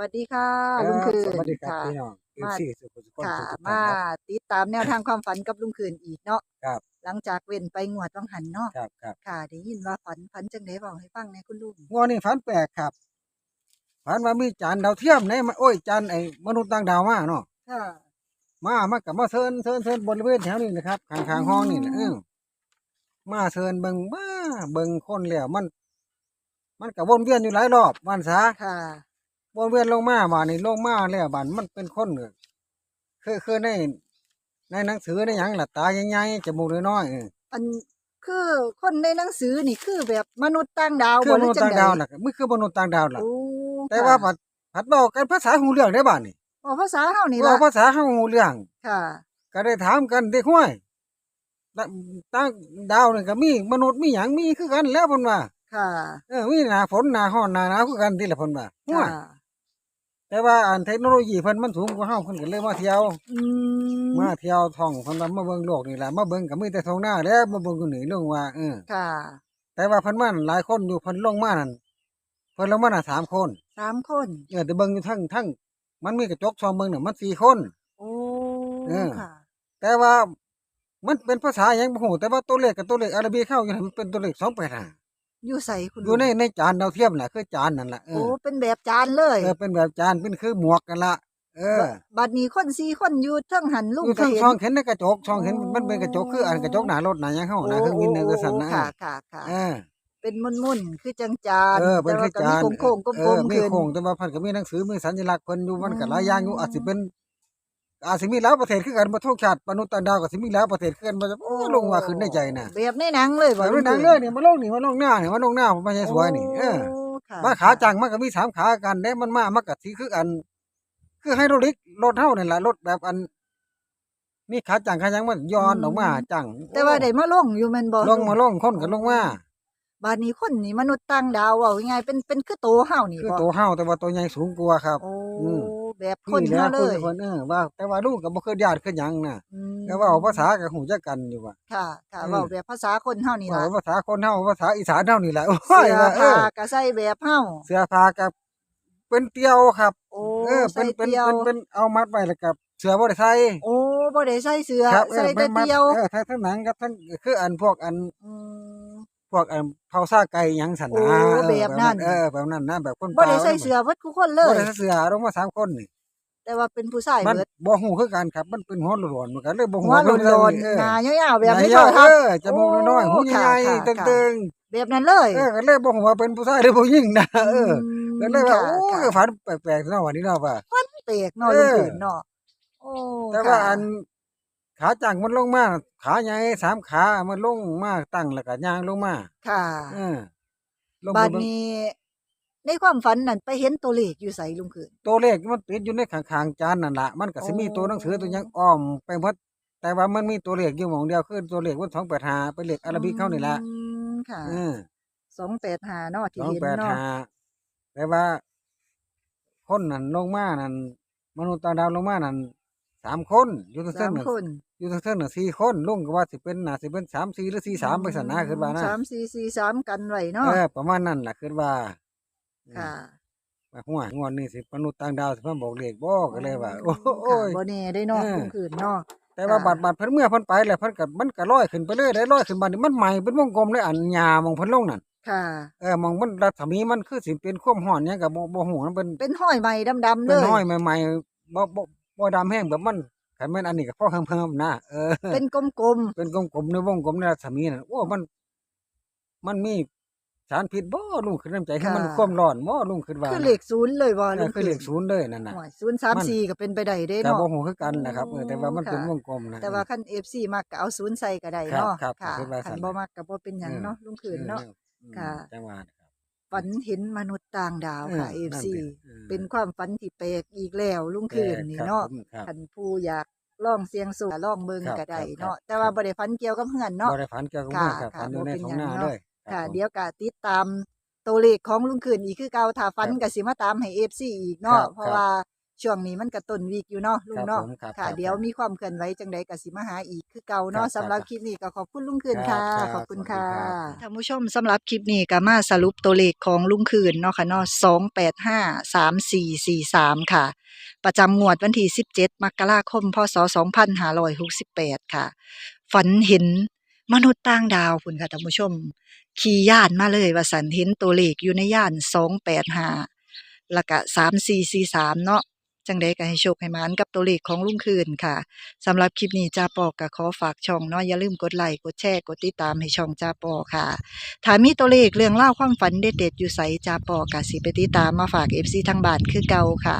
วัสดีค่ะครับลุงคืนสวัสดีครับค่ะ พี่น้องเอฟมา ซีสุขุมสุขค่ะทุกท่านมาครับ ติดตามแนวทางความฝันกับลุงคืนอีกเนาะครับ หลังจากเว้นไปงวดต้องหันเนาะครับครับค่ะได้ยินว่าฝันฝันจังได๋บอกให้ฟังในคุณลุงงวดนี้ฝันแปลกครับฝันว่ามีจานดาวเทียมในมาโอ้ยจานไอ้มนุษย์ต่างดาวมาเนาะค่ะ มามากับมาเชิญเชิญเชิญบริเวณแถวนี้นะครับข้างๆห้องนี่แหละเออมาเชิญเบิ่งมาเบิ่งคนแล้วมัน มันก็วนเวียนอยู่หลายรอบวันซะค่ะ วนเวียนลงมาบานนี่ลงมาแล้วบานมันเป็นคนเออคือคือในในหนังสือในหยังล่ะตาใหญ่ๆจมูกน้อยๆเอออันคือคนในหนังสือนี่คือแบบมนุษย์ต่างดาวคือบ่มหรืนุอษย์จัต่างงได๋ดาวล่ะมันคือมนุษย์ต่างดาวล่ะโอ้แต่ว่าผัดผัดบอกกันภาษาหูเรื่องได้บ้านนี่ค่ะว่าภาษาเฮานี่ว่าล่ะภาษาเฮาหูเรื่องค่ะ ก็ได้ถามกันได้ห้วยแล้วต่างดาวนี่ก็มีมนุษย์มีหยังมีคือกันแล้วเพิ่นว่า ค่ะ เออมีหน้าฝนหน้าร้อนหน้าหนาวคือกันที่ละเพิ่นว่าห้วค่ะย แต่ว่าอันเทคโนโลยีเพิ่นมันสูงกว่าเฮาเพิ่นก็เลยมาเที่ยว อืมมาเที่ยวท่องเพิ่นว่ามาเบิ่งโลกนี่ล่ะมาเบิ่งก็มีแต่ท้องหน้าแล้วมาเบิ่งอยู่นี่ลงว่าเออค่ะแต่ว่าเพิ่นมานั่นหลายคนอยู่เพิ่นลงมานั่นเพิ่นลงมาน่ะสามคนสามคน เออแต่เบิ่งอยู่ทั้งทั้งมันมีกระจกซองเบิ่งน่ะมันสี่คน โอ้เออ ค่ะ แต่ว่ามันเป็นภาษาอย่างบ่ฮู้แต่ว่าตัวเลขกับตัวเลขอาราบีเข้าอยู่นั่นมันเป็นตัวเลข285 อยู่ใส่คุณอยู่ในในจานดาวเทียมน่ะคือจานนั่นล่ะเอโอ้อเป็นแบบจานเลยเออเป็นแบบจานเป็นคือหมวกกันละเออบัดนี้คนสี่คนอยู่เทั้งหันลุงอยู่ก็ทั้งเห็น ช่องเห็นในกระจกช่องเห็นโอ้มันเป็นกระจกคืออันกระจกหน้ารถหน้าหยังเฮานะเครื่องบินเนี่ยก็สั่นนะค่ะค่ะค่ะเออ เป็นมุนๆคือจังจานเออเป็นคือแต่จาว่านก็มีโค้งๆกเอลอมๆมีขึ้นโค้งแต่ว่าเพิ่นก็มีหนังสือมีสัญลักษณ์เพิ่นอยู่มันก็หลายอืมอย่างอยู่อาจสิเป็น อาจสิมีหลายประเทศคือกันบ่ทุกชาติมนุษย์ต่างดาวก็สิมีหลายประเทศคือกันบ่โอ้ลงว่าขึ้นในใจน่ะแบบในหนังเลยบ่แต่ในหนังเลยนี่มาลงนี่มาลงหน้านี่มาลงหน้าผมไม่ใช่สวยนี่เออโค่ะมาขาจังมันก็มีสามขากันเด้มันมามันก็สิคืออัน คือไฮโดรลิกรถเฮานี่ล่ะรถแบบอันมีขาจังขายังมันย้อนออกมาจังแต่ว่าได้มาลงอยู่แม่นบ่ลงมาลงคนก็ลงมาบัดนี้คนนี่มนุษย์ต่างดาวเว้าง่ายๆเป็นเป็นคือโตเฮานี่คือบ่ตัวเฮาแต่ว่าตัวใหญ่สูงกว่าครับโอ้อืม แบบคนแหเฮาละเลยคนเออว่า แต่ว่าลูกก็บ่เคยญาติคือหยังน่ะอืมแต่ว่าภาษาก็ฮู้จักกันอยู่ว่าค่ะค่ะอืมเว้าแบบภาษาคนเฮานี่ว่าล่ะภาษาคนเฮาภาษาอีสานเฮานี่แหละโอ้เสื้ยอว่าเอผ้าอก็ใส่แบบเฮาเสื้อผ้าก็เป็นเตียวครับโอ้เออเป็นใส่เป็นเตียวเป็นเป็นเอามัดไว้แล้วกับเสือบ่ได้ใส่โอ้บ่ได้ใส่เสื้อครับเอใส่อแต่นมัดเดียวเออทั้งทั้งหนังกับทั้งคืออันพวกอันอืมพ วกอันเผาซ่าไก่หยังสันโอ้นะเออแบบนั้น เออแบบนั้นนะแบบคนบ่ได้ป่าใส่เสื้อเบิดทุกคนเลบ่ย ได้ใส่เสือลงมาสามคนนี่แต่ว่าเป็นผู้ชายมันเบิดบ่ฮู้คือกันครับ มันเป็นหัวโล้นๆเหมือนกันเลยบ่ฮู้หัวโลนเรื่องๆเออหน้ายาวๆแบบหนี้น้าเท่ายาวครับ เออจมูกน้อยๆหูโอ้ใหญ่ค่ะๆค่ะตึงแบบนั้นเลยๆเออก็เลยบ่ฮู้ว่าเป็นผู้ชายหรือผู้หญิงนะเออก็เลยว่าค่ะโอ้ยค่ะฝันแปลกๆเนาะวันนี้เนาะว่าเปลกเนาะเอลุงอผืนเนาะโอ้แต่ว่าค่ะอัน ขาจังมันลงมาขาใหญ่สามขามันลงมาตั้งแล้วก็ย่างลงมาค่ะเออลงบัมาดเบิ่งนี้ในความฝันนั่นไปเห็นตัวเลขอยู่ไสลุงผืนตัวเลขมันติดอยู่ในข้างๆจานนั่นล่ะมันก็สิมีโอ้ตัวหนังสือตัวหยังอ้อมไปหมดแต่ว่ามันมีตัวเลขอยู่หม่องเดียวคือตัวเลขวัน285เป็นเลขอาราบิกเข้านี่ล่ะอืมค่ะเออ285เนาะที่สองเห็นแปดเนาะห้าแต่ว่า คนนั่นลงมานั่นมนุษย์ต่างดาวลงมานั่นสามคนอยู่ทั้งเส้สานมน่ะคน อยู่ทั้งเส้นน่ะสี่คนลุงก็ว่าสิเป็นน่าสิเป็นสามสี่หรือสี่สามไปสันนะคือว่านะสามสี่สี่สามกันไว้เนาะเออประมาณนั้นแหละคือว่าค่ะว่าหัวงอนนี่สิมนุษย์ต่างดาวสิมาบอกเลขบ่ก็เลยว่า โอ้ค่ะโอ้ยบ่แน่ได้เนาะเออลุงผืนเนาะแต่ว่าค่ะบัดบัดเพิ่นเมื่อเพิ่นไปแล้วเพิ่นก็มันก็ลอยขึ้นไปเรื่อยได้ลอยขึ้นบัดนี้มันใหม่เป็นวงกลมเลยอันหญ้ามองเพิ่นลงนั่นค่ะเออมองมันรัศมีมันคือสิเป็นความร้อนหยังก็บ่บ่ฮู้มันเป็นเป็นห้อยใหม่ดำๆเลเป็นยน้อยใหม่ๆบ่บ่บ่ดำแห้งแบบมัน คันแม่นอันนี้ก็พอเพิ่มๆนะเออเป็นกลมเป็นกลมๆในวงกลมในรัศมีนั่นโอ้มัน มันมีสารพิษบ่ลุงขึ้นน้ำใจคือมันความร้อนบ่ลุงขึ้นๆว่าคือเลขศูนย์เลยบ่เอลุองคือเลขศูนย์เลยนั่นน่ะ ศูนย์สามสี่ก็เป็นไปได้เด้แต่เนาะบ่ฮู้คือกันนะครับเออแต่ว่ามันเป็นค่ะวงกลมนะ แต่ว่าคัน FC มักก็เอาศูนย์ใส่ก็ได้ครับเนาะครับค่ะคิดว่าคันสั่นบ่มักก็บ่เป็นหยังเนาะลุงขืนเนาะอออืมค่ะ จังหวะนะครับ ฝันเห็นมนุษย์ต่างดาวค่ะเออนั่น FC สิเออเป็นความฝันที่แปลกอีกแล้วลุงขืนนี่ครับเนาะผมครับคันผู้อยากลองเสียงสูงลองเบิ่งครับก็ได้ครับเนาะครับแต่ว่าบ่ได้ฝันเกี่ยวกับเฮือนเนาะบ่ได้ฝันเกี่ยวกับค่ะเมืองครับค่ะฝันอยู่ในบ่เป็นท้องหยังนาเนาะเลยค่ะรับผมเดี๋ยวก็ติดตามตัวเลขของลุงขืนอีกคือเก่าถ้าฝันครับก็สิมาตามให้ FC อีกเนาะครับเพราะว่า ช่วงนี้มันก็ต้นวีกอยู่เนาะลุงเนาะครับผมครับค่ะ ครับเดี๋ยวมีความเคลื่อนไหวจังใดก็สิมาหาอีกคือเก่าเนาะครับสำหรับคลิปนี้ก็ขอบคุณลุงคืนค่ะ ครับขอบคุณค่ะ สวัสดีครับ ท่านผู้ชมสำหรับคลิปนี้ก็มาสรุปตัวเลขของลุงคืนเนาะค่ะเนาะ2853443 ค่ะ ประจำงวดวันที่ 17 มกราคม พศ 2568 ค่ะ ฝันเห็นมนุษย์ต่างดาวพุ่นค่ะท่านผู้ชม ขี่ย่านมาเลยว่าสันเห็นตัวเลขอยู่ในย่าน 285แล้วก็3443 เนาะ จังใดก็ให้โชคให้หมานกับตัวเลขของลุงคืนค่ะสำหรับคลิปนี้จ้าปอก็ขอฝากช่องเนาะอย่าลืมกดไลค์กดแชร์กดติดตามให้ช่องจ้าปอค่ะถ้ามีตัวเลขเรื่องเล่าวความฝันเด็ดๆอยู่ใสจ้าปอกะสิไปติดตามมาฝาก FC ทางบ้านคือเก่าค่ะ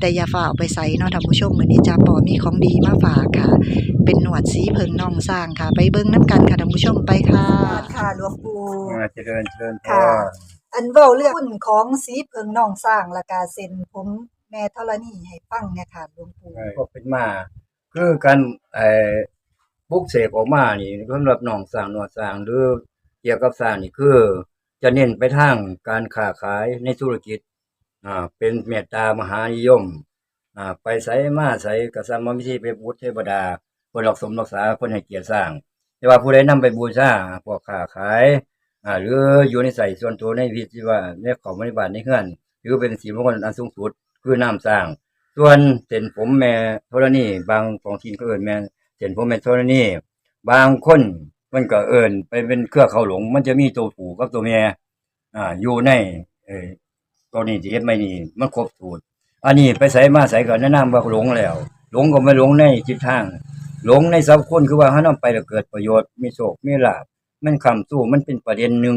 แต่อย่าฝ่าเอาไปใส่เนาะท่านผู้ชมมื้อนี้จ้าปอมีของดีมาฝากค่ะ เป็นหนวดสีเพิงน่องสร้างค่ะ ไปเบิ่งน้ำกันค่ะท่านผู้ชมไปค่ะค่ะหลวงปู่อ่าเจริญเจริญพค่ะรอันเว้าเรื่องหุ้นของสีเพิงน่องสร้างและกาเซ็นผม แม่ธรณีให้ฟังเนี่ยค่ะหลวงปู่ก็เป็นมา คือการไอ้บุกเสกออกมานี่สำหรับหนองสร้างหนวดสร้างหรือเกี่ยวกับสร้างนี่คือ จะเน้นไปทางการค้าขายในธุรกิจอ่าเป็นเมตตามหานิยมอ่าไปใส่มาใส่กริย์มมิธีไปบูชเทวดาคนรักสมรักษาคนให้เกียรติสร้าง แต่ว่าผู้ใดนำไปบูชาพวกค้าขายอ่าหรืออยู่ในใส่ส่วนตัวในพิธีว่าในของบริบาลในเฮือนถือเป็นสีมงคลอันสูงสุด คือน้ำสร้าง ส่วนเส้นผมแม่ธรณีบางของทีนก็เอินแม่เส้นผมแม่ธรณีบางคนมันก็เอินไปเป็นเครือเขาหลง มันจะมีตัวผูกับตัวแม่อ่าอยู่ในเออตัวนี้ที่เฮ็ดไม่นี่มันครบสูตรอันนี้ไปใส่มาใส่ก็แนะนำว่าหลงแล้ว หลงก็ไม่หลงในจิตทาง หลงในสัพคนคือว่าถ้านำไปแล้วเกิดประโยชน์มีโชคมีลาภมันคำสู้มันเป็นประเด็นหนึ่ง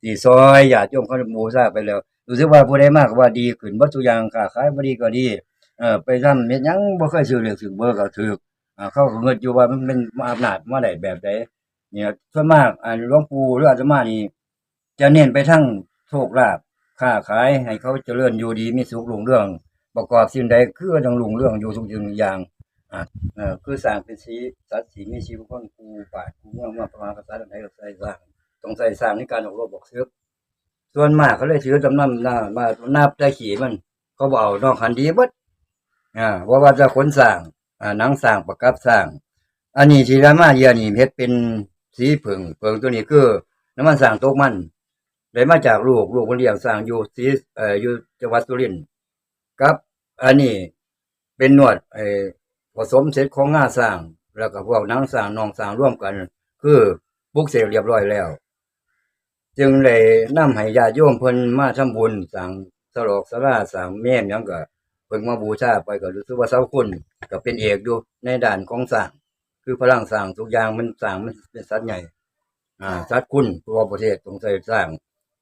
ที่ซอยญาติโยมเขาบูชาไปแล้ว รู้สึกว่าผู้ใดมากว่าดีขึ้นบ่ทุอย่างค้าขายบ่ดีก็ดีเออไปทำเฮ็ดยังบ่เคยซื้อเลขซื้อเบอร์ก็ถูกอ่าเขาก็เงินอยู่ว่ามันเป็นอำนาจมาได้แบบใดเนี่ยส่วนมากอ่าหลวงปู่หรืออาตมานี่จะเน้นไปทั้งโชคลาภค้าขาย ให้เขาเจริญอยู่ดีมีสุขรุ่งเรื่อง ประกอบสิ่งใดคือต้องรุ่งเรื่องอยู่ทุกสิ่งทุกอย่างอ่าเออคือสร้างเป็นสีสัตว์สีมีชีวิตคนกูป่ากูเมืองมาประมาณภาษาใดก็ใส่สร้างต้องใส่สร้างในการออกรบบอกซื้อ ส่วนมากเขาเลยถือจำนำหน้ามานับได้ขี่มัน เขาบเอกนอกคันดีเบิดอ่าว่าว่าจะขนสร้างอ่าหนังสร้างประกับสร้างอันนี้ที่รามาเยียนี่เฮ็ดเป็นสีผึ่งเผงตัวนี้คือน้ำมันสร้างตกมันได้มาจากลูกลูกคนเลี้ยงสร้างอยู่สีเอ่ออยู่จังหวัดสุรินทร์กับ อันนี้เป็นนวดไอ้ผสมเสร็จของงาสร้าง แล้วก็พวกนังสร้างนองสร้างร่วมกัน คือปลุกเสกเรียบร้อยแล้ว จึงเลยนำให้ญาติโยมเพิ่นมาทำบุญสร้างสลอกสลาสร้างแม่มหยังก็เพิ่งมาบูชาไปก็รู้สึกว่าเสาคุณก็เป็นเอกอยู่ในด่านของสร้าง คือพลังสร้างทุกอย่างมันสร้างมันเป็นสัตว์ใหญ่ อ่าสัตว์คุณตัวประเทศต้องใส่สร้าง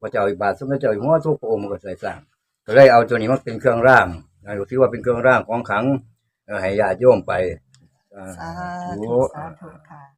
พระเจ้าอิบาทสมเด็จเจ้าอยู่หัวทุกพระองค์มันก็ใส่สร้างก็เลยเอาตัวนี้มาเป็นเครื่องร่างนะถือว่าเป็นเครื่องร่างของขลังเอ่อให้ญาติโยมไปอ่าสาธุธุสาธุค่ะ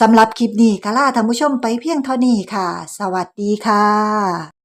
สำหรับคลิปนี้กะลาท่านผู้ชมไปเพียงเท่านี้ค่ะ สวัสดีค่ะ